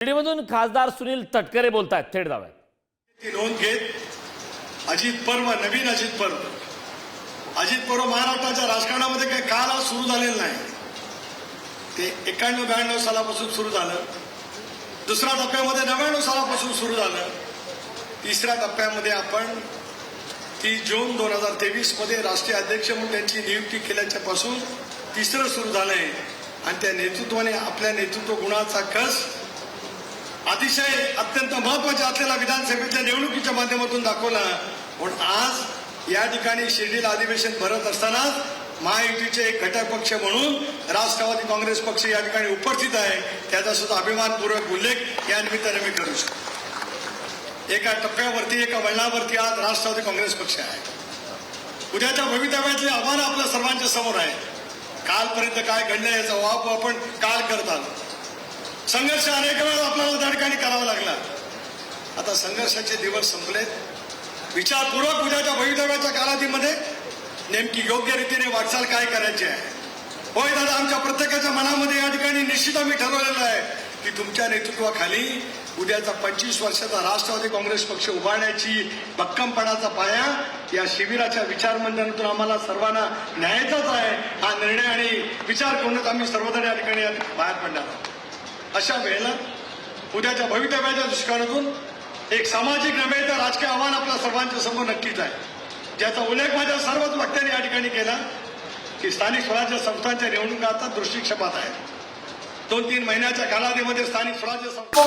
शिर्डीमधून खासदार सुनील तटकरे बोलतायत थेट जाऊयात. ती नोंद घेत अजित पर्व नवीन अजित पर्व अजित पर्व महाराष्ट्राच्या राजकारणामध्ये काही काल आज सुरू झालेलं नाही. ते एक्याण्णव ब्याण्णव सालापासून सुरू झालं. दुसऱ्या टप्प्यामध्ये नव्याण्णव सालापासून सुरू झालं. तिसऱ्या टप्प्यामध्ये आपण ती जून दोन हजार तेवीसमध्ये राष्ट्रीय अध्यक्ष म्हणून त्यांची नियुक्ती केल्याच्या पासून तिसरं सुरू झालंय. आणि त्या नेतृत्वाने आपल्या नेतृत्व गुणाचा कस अतिशय अत्यंत महत्त्वाच्या असलेल्या विधानसभेतल्या निवडणुकीच्या माध्यमातून दाखवला. पण आज या ठिकाणी शिर्डीला अधिवेशन भरत असतानाच महायुतीचे एक घटक पक्ष म्हणून राष्ट्रवादी काँग्रेस पक्ष या ठिकाणी उपस्थित आहे. त्याचा सुद्धा अभिमानपूर्वक उल्लेख या निमित्ताने मी करू शकतो. एका टप्प्यावरती एका वळणावरती आज राष्ट्रवादी काँग्रेस पक्ष आहे. उद्याच्या भवितव्यातले आव्हानं आपल्या सर्वांच्या समोर आहे. कालपर्यंत काय घडलं याचा वाप आपण काल करत आलो. संघर्ष अनेक वेळा आपल्याला त्या ठिकाणी करावा लागला. आता संघर्षाचे दिवस संपलेत. विचारपूर्वक उद्याच्या भवितव्याच्या कालावधीमध्ये नेमकी योग्य रीतीने वाटचाल काय करायची आहे? होय दादा आमच्या प्रत्येकाच्या मनामध्ये या ठिकाणी निश्चित आम्ही ठरवलेलं आहे की तुमच्या नेतृत्वाखाली उद्याचा पंचवीस वर्षाचा राष्ट्रवादी काँग्रेस पक्ष उभारण्याची भक्कमपणाचा पाया या शिबिराच्या विचारमंडळातून आम्हाला सर्वांना न्यायचाच आहे. हा निर्णय आणि विचार करूनच आम्ही सर्वजण या ठिकाणी बाहेर पडणार आहोत. अशा वेळेला उद्याच्या भवितव्याच्या दृष्टिकोनातून एक सामाजिक नव्हे तर राजकीय आव्हान आपल्या सर्वांच्या समोर नक्कीच आहे. ज्याचा उल्लेख माझ्या सर्वच वक्त्यांनी या ठिकाणी केला की स्थानिक स्वराज्य संस्थांच्या निवडणुका आता दृष्टिक्षेपात आहेत. दोन तीन महिन्याच्या कालावधीमध्ये स्थानिक स्वराज्य संस्था